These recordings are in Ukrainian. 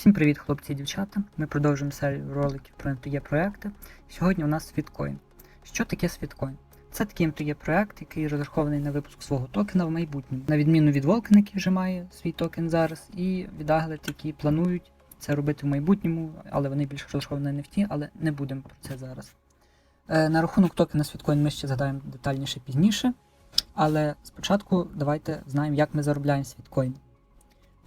Всім привіт, хлопці і дівчата. Ми продовжуємо серію роликів про MTE проекти. Сьогодні у нас світкоін. Що таке світкоін? Це такий MTE проект, який розрахований на випуск свого токена в майбутньому. На відміну від Vulkan, який вже має свій токен зараз, і від Aglet, які планують це робити в майбутньому, але вони більше розраховані на NFT, але не будемо про це зараз. Е, на рахунок токена світкоін ми ще згадаємо детальніше пізніше. Але спочатку давайте знаємо, як ми заробляємо світкоін.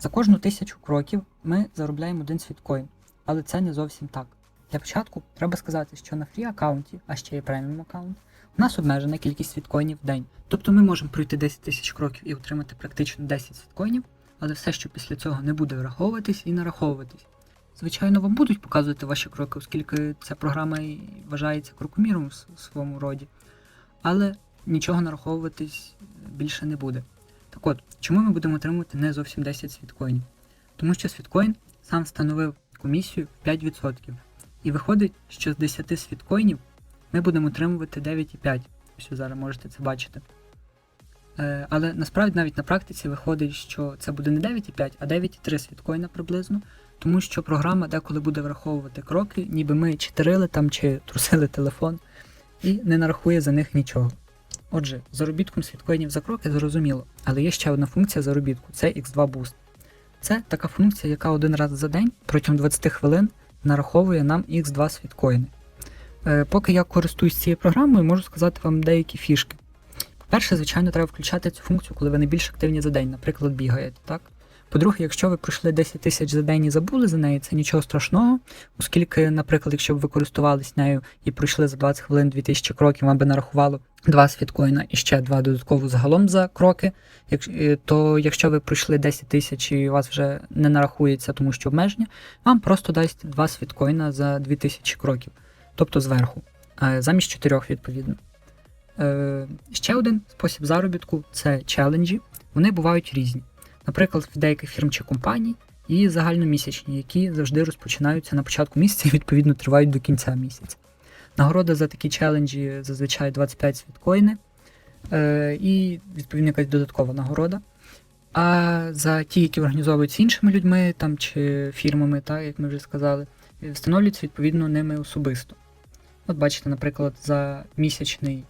За кожну тисячу кроків ми заробляємо один світкоін, але це не зовсім так. Для початку треба сказати, що на фрі аккаунті, а ще є преміум аккаунт, у нас обмежена кількість світкоїнів в день. Тобто ми можемо пройти 10 тисяч кроків і отримати практично 10 світкоїнів, але все, що після цього не буде враховуватись і нараховуватись. Звичайно, вам будуть показувати ваші кроки, оскільки ця програма і вважається крокоміром в своєму роді. Але нічого нараховуватись більше не буде. Так от, чому ми будемо отримувати не зовсім 10 світкоїнів? Тому що світкоін сам встановив комісію в 5%. І виходить, що з 10 світкоїнів ми будемо отримувати 9,5. Ось ви зараз можете це бачити. Е, але насправді навіть на практиці виходить, що це буде не 9,5, а 9,3 світкоїна приблизно, тому що програма деколи буде враховувати кроки, ніби ми читерили там чи трусили телефон, і не нарахує за них нічого. Отже, заробітком світкоїнів за кроки зрозуміло, але є ще одна функція заробітку це X2 Boost. Це така функція, яка один раз за день протягом 20 хвилин нараховує нам X2 світкоїни. Е, поки я користуюсь цією програмою, можу сказати вам деякі фішки. По-перше, звичайно, треба включати цю функцію, коли ви не більш активні за день, наприклад, бігаєте. так? По-друге, якщо ви пройшли 10 тисяч за день і забули за неї, це нічого страшного, оскільки, наприклад, якщо б ви користувались нею і пройшли за 20 хвилин 2000 кроків, вам би нарахувало 2 світкоїна і ще 2 додатково загалом за кроки, е, то якщо ви пройшли 10 тисяч і у вас вже не нарахується, тому що обмеження, вам просто дасть 2 світкоїна за 2000 кроків, тобто зверху, е, замість 4 відповідно. Е, Ще один спосіб заробітку це челенджі. Вони бувають різні. Наприклад, в деяких фірм чи компаній і загальномісячні, які завжди розпочинаються на початку місяця і відповідно тривають до кінця місяця. Нагорода за такі челенджі зазвичай 25 світкоїни е, і відповідно якась додаткова нагорода. А за ті, які організовуються іншими людьми там, чи фірмами, так, як ми вже сказали, е, встановлюються відповідно ними особисто. От бачите, наприклад, за місячний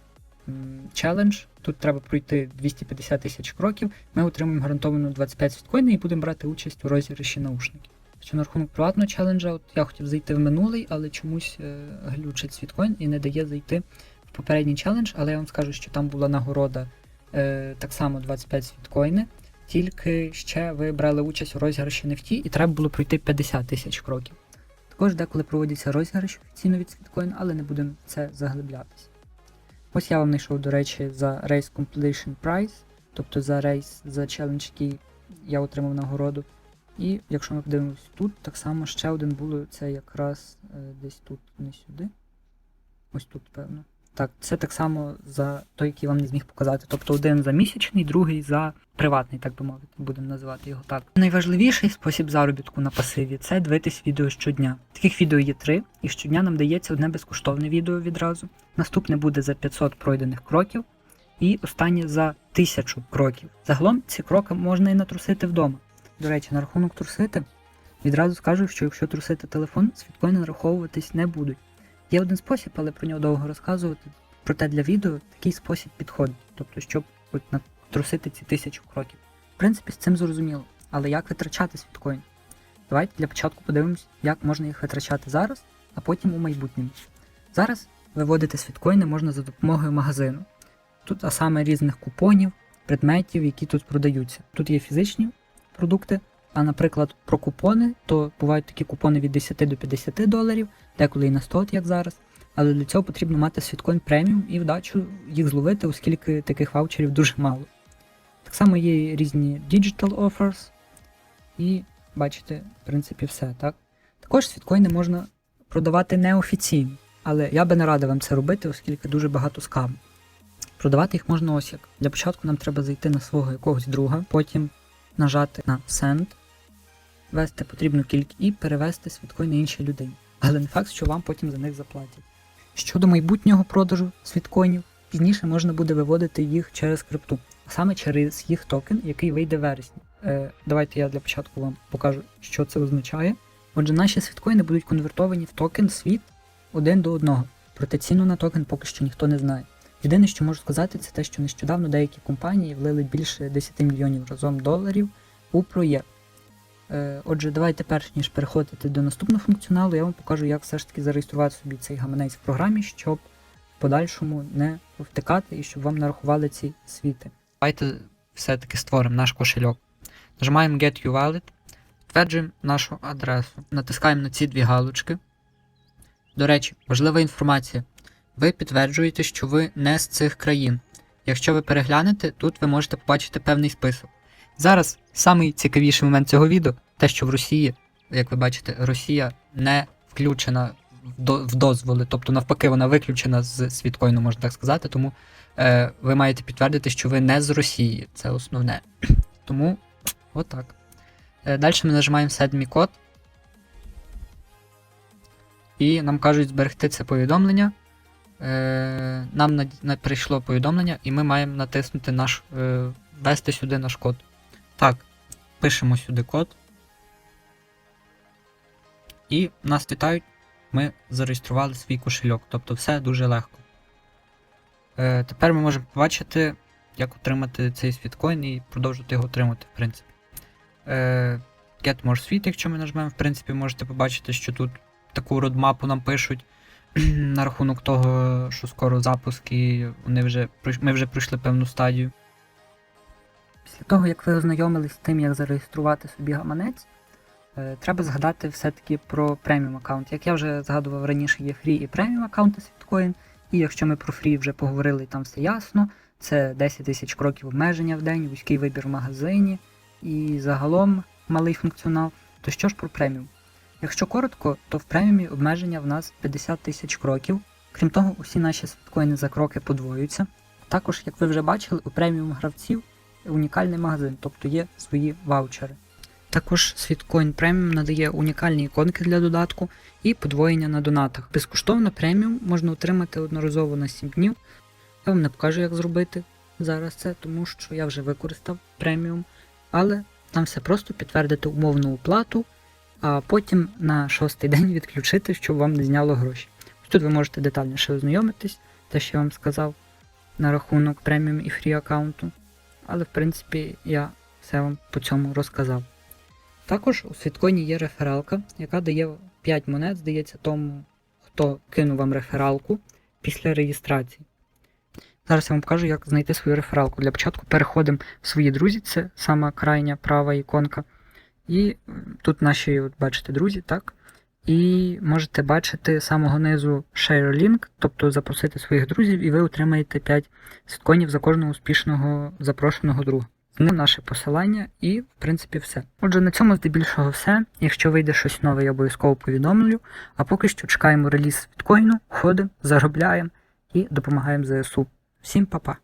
челендж, тут треба пройти 250 тисяч кроків, ми отримуємо гарантовано 25 світкоїнів і будемо брати участь у розіграші наушників. Що на рахунок приватного челенджа, от я хотів зайти в минулий, але чомусь е, глючить світкоін і не дає зайти в попередній челендж, але я вам скажу, що там була нагорода е, так само 25 світкоїни, тільки ще ви брали участь у розіграші NFT і треба було пройти 50 тисяч кроків. Також деколи проводяться розіграші офіційно від світкоін, але не будемо це заглиблятися. Ось я вам знайшов, до речі, за Race Completion Prize, тобто за рейс, за челендж, який я отримав нагороду. І якщо ми подивимось тут, так само ще один було, це якраз е, десь тут, не сюди. Ось тут, певно. Так, це так само за той, який вам не зміг показати. Тобто один за місячний, другий за приватний, так би мовити, будемо називати його так. Найважливіший спосіб заробітку на пасиві це дивитись відео щодня. Таких відео є три, і щодня нам дається одне безкоштовне відео відразу. Наступне буде за 500 пройдених кроків, і останнє за 1000 кроків. Загалом ці кроки можна і натрусити вдома. До речі, на рахунок трусити, відразу скажу, що якщо трусити телефон, світкоїни нараховуватись не будуть. Є один спосіб, але про нього довго розказувати. Проте для відео такий спосіб підходить, тобто, щоб от натрусити ці тисячу кроків. В принципі, з цим зрозуміло. Але як витрачати світкоін? Давайте для початку подивимось, як можна їх витрачати зараз, а потім у майбутньому. Зараз виводити світкоїни можна за допомогою магазину. Тут а саме різних купонів, предметів, які тут продаються. Тут є фізичні продукти, а наприклад, про купони, то бувають такі купони від 10 до 50 доларів, деколи і на 100, як зараз. Але для цього потрібно мати світкоін преміум і вдачу їх зловити, оскільки таких ваучерів дуже мало. Так само є різні digital offers, і бачите, в принципі, все, так? Також світкоїни можна продавати неофіційно, але я би не радив вам це робити, оскільки дуже багато скаму. Продавати їх можна ось як. Для початку нам треба зайти на свого якогось друга, потім нажати на Send, ввести потрібну кількість і перевести світкоїни іншій людині. Але не факт, що вам потім за них заплатять. Щодо майбутнього продажу світкоїнів, пізніше можна буде виводити їх через крипту, а саме через їх токен, який вийде в вересні. Е, давайте я для початку вам покажу, що це означає. Отже, наші світкоїни будуть конвертовані в токен світ один до одного. Проте ціну на токен поки що ніхто не знає. Єдине, що можу сказати, це те, що нещодавно деякі компанії влили більше 10 мільйонів разом доларів у проєкт. Е, Отже, давайте перш ніж переходити до наступного функціоналу, я вам покажу, як все ж таки зареєструвати собі цей гаманець в програмі, щоб в подальшому не втикати і щоб вам нарахували ці світи. Давайте все-таки створимо наш кошельок. Нажимаємо Get You Wallet, підтверджуємо нашу адресу, натискаємо на ці дві галочки. До речі, важлива інформація. Ви підтверджуєте, що ви не з цих країн. Якщо ви переглянете, тут ви можете побачити певний список. Зараз самий цікавіший момент цього відео те, що в Росії, як ви бачите, Росія не включена в до- в дозволи, тобто навпаки, вона виключена з світкоїну, можна так сказати. Тому е, ви маєте підтвердити, що ви не з Росії. Це основне. Тому отак. Е, далі ми нажимаємо Set Me код. І нам кажуть зберегти це повідомлення. Е, нам прийшло повідомлення, і ми маємо натиснути наш, е, ввести сюди наш код. Так, пишемо сюди код. І нас вітають, ми зареєстрували свій кошельок. Тобто все дуже легко. Е, тепер ми можемо побачити, як отримати цей світкоін і продовжувати його отримати, в принципі. Е, Get More Sweet, якщо ми нажмемо, в принципі, можете побачити, що тут таку родмапу нам пишуть на рахунок того, що скоро запуск, і вони вже, ми вже пройшли певну стадію. Після того, як ви ознайомились з тим, як зареєструвати собі гаманець, е, треба згадати все-таки про преміум аккаунт. Як я вже згадував раніше, є фрі і преміум аккаунти Світкоін. І якщо ми про фрі вже поговорили, там все ясно. Це 10 тисяч кроків обмеження в день, вузький вибір в магазині і загалом малий функціонал. То що ж про преміум? Якщо коротко, то в преміумі обмеження в нас 50 тисяч кроків. Крім того, усі наші світкоїни за кроки подвоюються. Також, як ви вже бачили, у преміум гравців унікальний магазин, тобто є свої ваучери. Також Світкоін преміум надає унікальні іконки для додатку і подвоєння на донатах. Безкоштовно преміум можна отримати одноразово на 7 днів. Я вам не покажу, як зробити зараз це, тому що я вже використав преміум, але там все просто підтвердити умовну оплату, а потім на шостий день відключити, щоб вам не зняло гроші. Тут ви можете детальніше ознайомитись, те, що я вам сказав на рахунок преміум і фрі аккаунту. Але в принципі я все вам по цьому розказав. Також у Світкоїні є рефералка, яка дає 5 монет, здається, тому, хто кинув вам рефералку після реєстрації. Зараз я вам покажу, як знайти свою рефералку. Для початку переходимо в свої друзі, це сама крайня права іконка. І тут наші, от бачите, друзі, так? І можете бачити з самого низу Share Link, тобто запросити своїх друзів, і ви отримаєте 5 світкоїнів за кожного успішного запрошеного друга. Зним наше посилання і, в принципі, все. Отже, на цьому здебільшого все. Якщо вийде щось нове, я обов'язково повідомлю. А поки що чекаємо реліз світкоїну, ходимо, заробляємо і допомагаємо ЗСУ. Всім па-па!